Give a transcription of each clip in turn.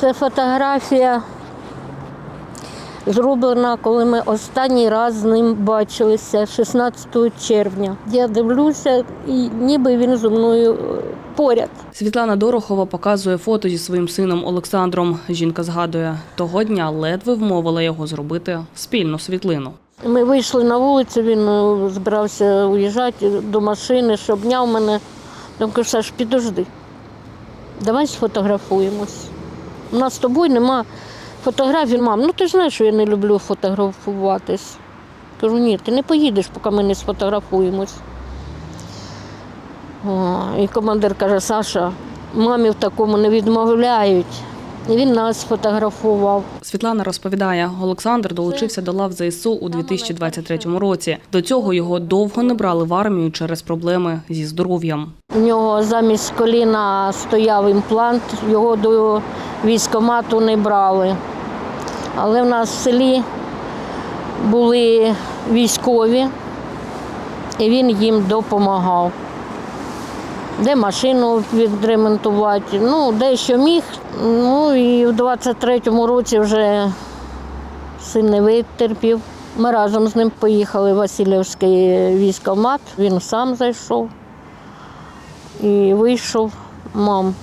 Це фотографія зроблена, коли ми останній раз з ним бачилися 16 червня. Я дивлюся, і ніби він зі мною е, поряд. Світлана Дорохова показує фото зі своїм сином Олександром. Жінка згадує, того дня ледве вмовила його зробити спільну світлину. Ми вийшли на вулицю, він е, збирався уїжджати до машини, що обняв мене. Я кажу, Саш, підожди, давай сфотографуємось. У нас з тобою нема фотографій, мам. Ну ти ж знаєш, що я не люблю фотографуватись. Кажу, ні, ти не поїдеш, поки ми не сфотографуємось. О, і командир каже, Саша, мамі в такому не відмовляють. І він нас сфотографував. Світлана розповідає, Олександр долучився до лав ЗСУ у 2023 році. До цього його довго не брали в армію через проблеми зі здоров'ям. У нього замість коліна стояв імплант, його до військкомату не брали. Але в нас в селі були військові, і він їм допомагав. Де машину відремонтувати, ну, де що міг. Ну і в 23-му році вже син не витерпів. Ми разом з ним поїхали в Васильівський військкомат, він сам зайшов і вийшов, мам.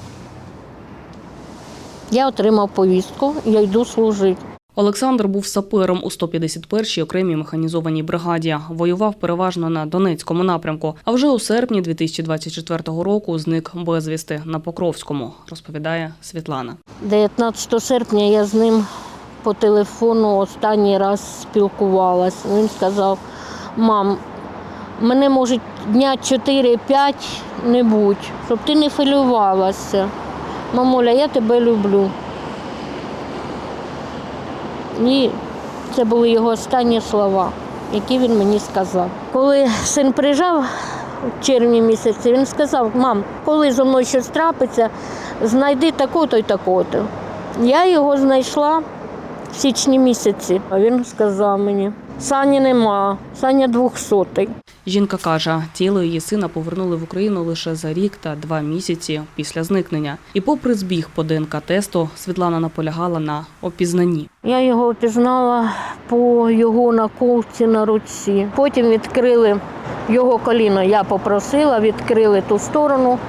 Я отримав повістку, я йду служити. Олександр був сапером у 151-й окремій механізованій бригаді. Воював переважно на Донецькому напрямку. А вже у серпні 2024 року зник безвісти на Покровському, розповідає Світлана. 19 серпня я з ним по телефону останній раз спілкувалась. Він сказав: мам, мене може дня 4-5 не будь, щоб ти не хвилювалася. Мамуля, я тебе люблю. І це були його останні слова, які він мені сказав. Коли син приїжджав в червні місяці, він сказав, мам, коли зо мною щось трапиться, знайди тако-то й тако-то. Я його знайшла в січні місяці. А він сказав мені, Сані нема, Саня двохсотий. Жінка каже, тіло її сина повернули в Україну лише за рік та два місяці після зникнення. І попри збіг по ДНК-тесту, Світлана наполягала на опізнанні. Я його впізнала по його наколці на руці. Потім відкрили його коліно. Я попросила, відкрили ту сторону.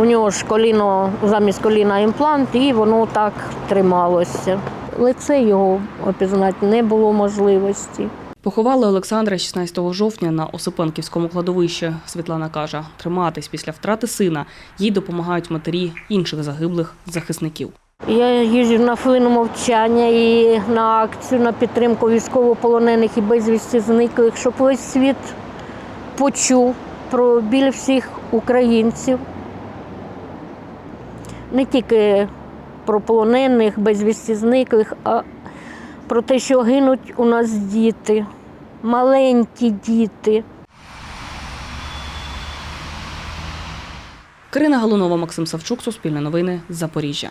У нього ж коліно, замість коліна імплант, і воно так трималося. Лице його опізнати не було можливості. Поховали Олександра 16 жовтня на Осипенківському кладовищі. Світлана каже, триматись після втрати сина їй допомагають матері інших загиблих захисників. Я їжджу на хвилину мовчання і на акцію на підтримку військовополонених і безвісті зниклих, щоб весь світ почув про біль всіх українців. Не тільки про полонених, безвісті зниклих, а про те, що гинуть у нас діти, маленькі діти. Карина Галунова, Максим Савчук, Суспільне новини, Запоріжжя.